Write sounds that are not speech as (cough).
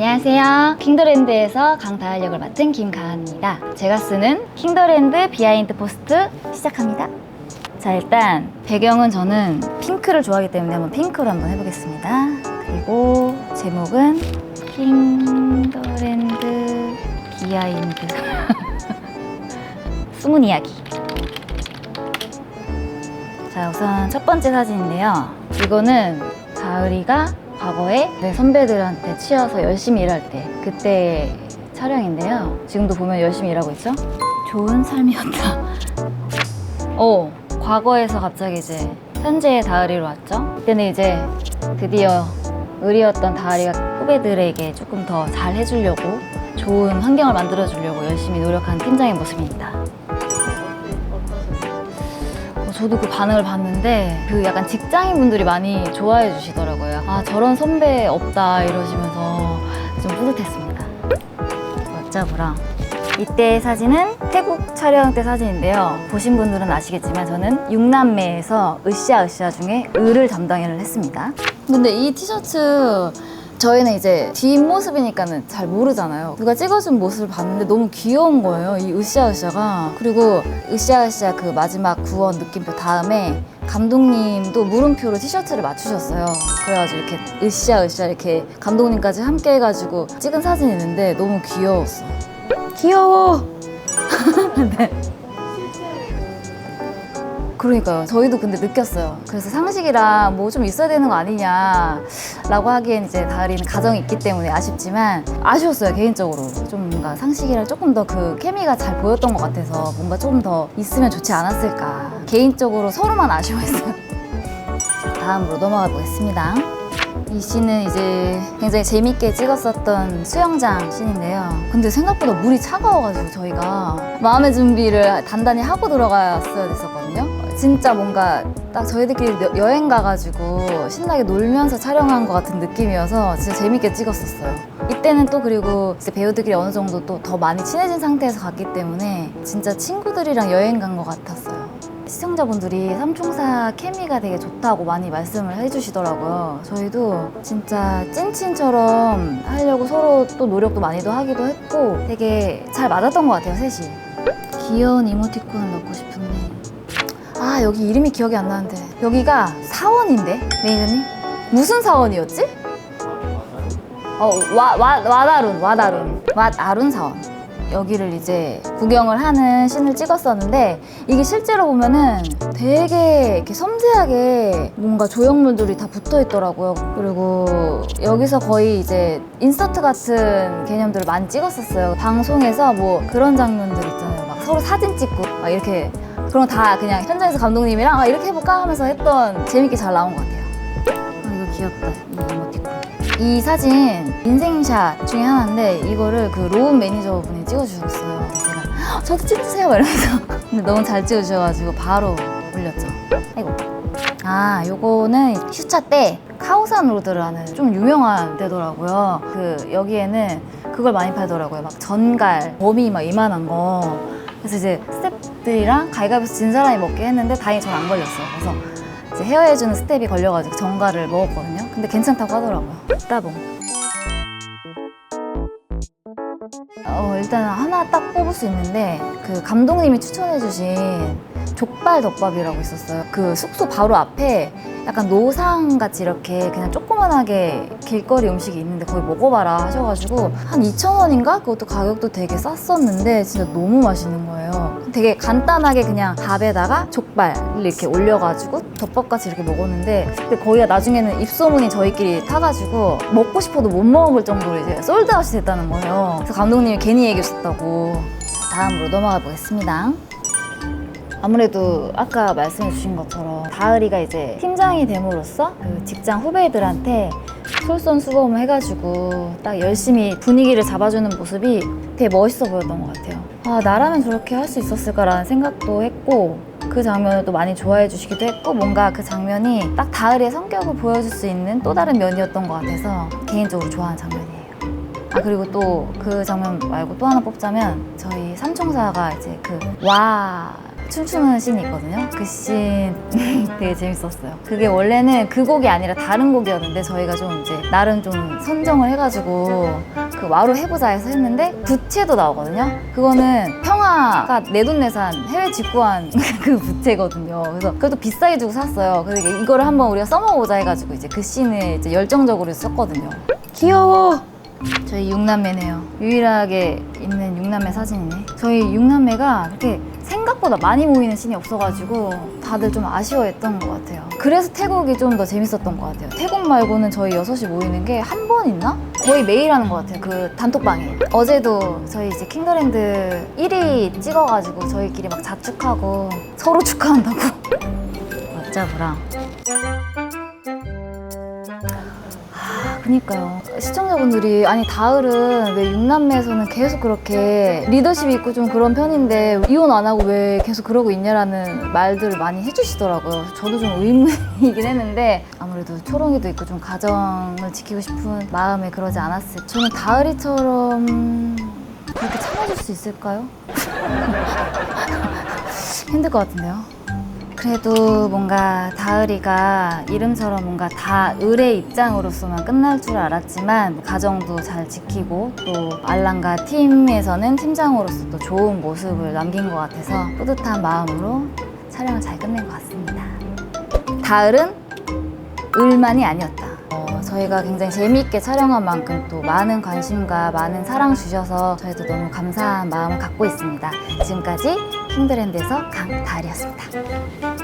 안녕하세요. 킹더랜드에서 강다할 역을 맡은 김가은입니다. 제가 쓰는 킹더랜드 비하인드 포스트 시작합니다. 자, 일단 배경은 저는 핑크를 좋아하기 때문에 한번 핑크로 한번 해보겠습니다. 그리고 제목은 킹더랜드 비하인드 (laughs) 숨은 이야기. 자, 우선 첫 번째 사진인데요. 이거는 가을이가 과거에 내 선배들한테 치여서 열심히 일할 때 그때 촬영인데요. 지금도 보면 열심히 일하고 있죠? 좋은 삶이었다. 어, 과거에서 갑자기 이제 현재의 다을이로 왔죠. 이때는 이제 드디어 의리였던 다을이가 후배들에게 조금 더 잘 해주려고 좋은 환경을 만들어주려고 열심히 노력하는 팀장의 모습입니다. 어, 저도 그 반응을 봤는데 그 약간 직장인 분들이 많이 좋아해 주시더라고요. 아 저런 선배 없다 이러시면서 좀 뿌듯했습니다. 어쩌구랑 이때 사진은 태국 촬영 때 사진인데요. 보신 분들은 아시겠지만 저는 육남매에서 으쌰으쌰 중에 을을 담당을 했습니다. 근데 이 티셔츠 저희는 이제 뒷모습이니까는 잘 모르잖아요. 누가 찍어준 모습을 봤는데 너무 귀여운 거예요. 이 으쌰으쌰가. 그리고 으쌰으쌰 그 마지막 구원 느낌표 다음에 감독님도 물음표로 티셔츠를 맞추셨어요. 그래가지고 이렇게 으쌰으쌰 이렇게 감독님까지 함께 해가지고 찍은 사진이 있는데 너무 귀여웠어. 귀여워! (laughs) 네. 그러니까요. 저희도 근데 느꼈어요. 그래서 상식이랑 뭐 좀 있어야 되는 거 아니냐라고 하기엔 이제 다리는 가정이 있기 때문에 아쉽지만 아쉬웠어요 개인적으로 좀 뭔가 상식이랑 조금 더 그 케미가 잘 보였던 것 같아서 뭔가 조금 더 있으면 좋지 않았을까 개인적으로 서로만 아쉬워했어요. 자, (laughs) 다음으로 넘어가 보겠습니다. 이 씬은 이제 굉장히 재밌게 찍었었던 수영장 씬인데요. 근데 생각보다 물이 차가워가지고 저희가 마음의 준비를 단단히 하고 들어갔어야 됐었거든요. 진짜 뭔가 딱 저희들끼리 여- 여행 가가지고 신나게 놀면서 촬영한 것 같은 느낌이어서 진짜 재밌게 찍었었어요. 이때는 또 그리고 이제 배우들끼리 어느 정도 또 더 많이 친해진 상태에서 갔기 때문에 진짜 친구들이랑 여행 간 것 같았어요. 시청자분들이 삼총사 케미가 되게 좋다고 많이 말씀을 해주시더라고요. 저희도 진짜 찐친처럼 하려고 서로 또 노력도 많이도 하기도 했고 되게 잘 맞았던 것 같아요, 셋이. 귀여운 이모티콘을 넣고 싶은데. 아, 여기 이름이 기억이 안 나는데. 여기가 사원인데, 매니저님? 무슨 사원이었지? 어, 와, 와, 와다룬, 와다룬. 와다룬 사원. 여기를 이제 구경을 하는 씬을 찍었었는데 이게 실제로 보면은 되게 이렇게 섬세하게 뭔가 조형물들이 다 붙어 있더라고요. 그리고 여기서 거의 이제 인서트 같은 개념들을 많이 찍었었어요. 방송에서 뭐 그런 장면들 있잖아요. 막 서로 사진 찍고 막 이렇게 그런 거다 그냥 현장에서 감독님이랑 아, 이렇게 해볼까 하면서 했던 재밌게 잘 나온 것 같아요. 아, 이거 귀엽다. 이 이모티콘. 이 사진 인생샷 중에 하나인데 이거를 그 로운 매니저분이 찍어주셨어요. 제가 "헉, 저도 찍으세요 이러면서 (laughs) 근데 너무 잘 찍어주셔가지고 바로 올렸죠. 아이고. 아 요거는 휴차 때 카오산 로드라는 좀 유명한 데더라고요. 그 여기에는 그걸 많이 팔더라고요. 막 전갈, 범이 막 이만한 거. 그래서 이제 스태 프들이랑 가위가위에서 진 사람이 먹게 했는데 다행히 전 안 걸렸어요. 그래서 이제 헤어해주는 스텝이 걸려가지고 전갈을 먹었거든요. 근데 괜찮다고 하더라고요. 따봉. 어, 일단 하나 딱 뽑을 수 있는데 그 감독님이 추천해주신 족발 덮밥이라고 있었어요. 그 숙소 바로 앞에 약간 노상 같이 이렇게 그냥 조그만하게 길거리 음식이 있는데 거기 먹어봐라 하셔가지고 한 2,000원인가? 그것도 가격도 되게 쌌었는데 진짜 너무 맛있는 거예요. 되게 간단하게 그냥 밥에다가 족발을 이렇게 올려가지고 덮밥같이 이렇게 먹었는데 근데 거기가 나중에는 입소문이 저희끼리 타가지고 먹고 싶어도 못 먹을 정도로 이제 솔드아웃이 됐다는 거예요. 그래서 감독님이 괜히 얘기하셨다고. 자, 다음으로 넘어가 보겠습니다. 아무래도 아까 말씀해 주신 것처럼 다을이가 이제 팀장이 됨으로써 그 직장 후배들한테 솔선수범을 해가지고 딱 열심히 분위기를 잡아주는 모습이 되게 멋있어 보였던 것 같아요. 아, 나라면 저렇게 할 수 있었을까라는 생각도 했고 그 장면을 또 많이 좋아해 주시기도 했고 뭔가 그 장면이 딱 다을이의 성격을 보여줄 수 있는 또 다른 면이었던 것 같아서 개인적으로 좋아하는 장면이에요. 아 그리고 또 그 장면 말고 또 하나 뽑자면 저희 삼총사가 이제 그 와 춤추는 씬이 있거든요. 그 씬 (laughs) 되게 재밌었어요. 그게 원래는 그 곡이 아니라 다른 곡이었는데 저희가 좀 이제 나름 좀 선정을 해가지고 그 와로 해보자 해서 했는데 부채도 나오거든요. 그거는 평화가 내돈내산 해외 직구한 (laughs) 그 부채거든요. 그래서 그것도 비싸게 주고 샀어요. 그래서 이거를 한번 우리가 써먹어보자 해가지고 이제 그 씬을 이제 열정적으로 썼거든요. 귀여워. 저희 육남매네요. 유일하게 있는 육남매 사진이네. 저희 육남매가 그렇게 생각보다 많이 모이는 씬이 없어가지고 다들 좀 아쉬워했던 것 같아요. 그래서 태국이 좀 더 재밌었던 것 같아요. 태국 말고는 저희 여섯이 모이는 게 한 번 있나? 거의 매일 하는 것 같아요. 그 단톡방에. 어제도 저희 이제 킹더랜드 1위 찍어가지고 저희끼리 막 자축하고 서로 축하한다고. 어쩌부랑. 그니까요. 시청자분들이 아니 다을은 왜 육남매에서는 계속 그렇게 리더십 있고 좀 그런 편인데 이혼 안 하고 왜 계속 그러고 있냐라는 말들을 많이 해주시더라고요. 저도 좀 의문이긴 했는데 아무래도 초롱이도 있고 좀 가정을 지키고 싶은 마음에 그러지 않았을. 저는 다을이처럼 그렇게 참아줄 수 있을까요? (laughs) 힘들 것 같은데요. 그래도 뭔가 다을이가 이름처럼 뭔가 다을의 입장으로서만 끝날 줄 알았지만 가정도 잘 지키고 또 알랑가 팀에서는 팀장으로서 또 좋은 모습을 남긴 것 같아서 뿌듯한 마음으로 촬영을 잘 끝낸 것 같습니다. 다을은 을만이 아니었다. 어, 저희가 굉장히 재미있게 촬영한 만큼 또 많은 관심과 많은 사랑 주셔서 저희도 너무 감사한 마음을 갖고 있습니다. 지금까지 킹드랜드에서 강다을이었습니다.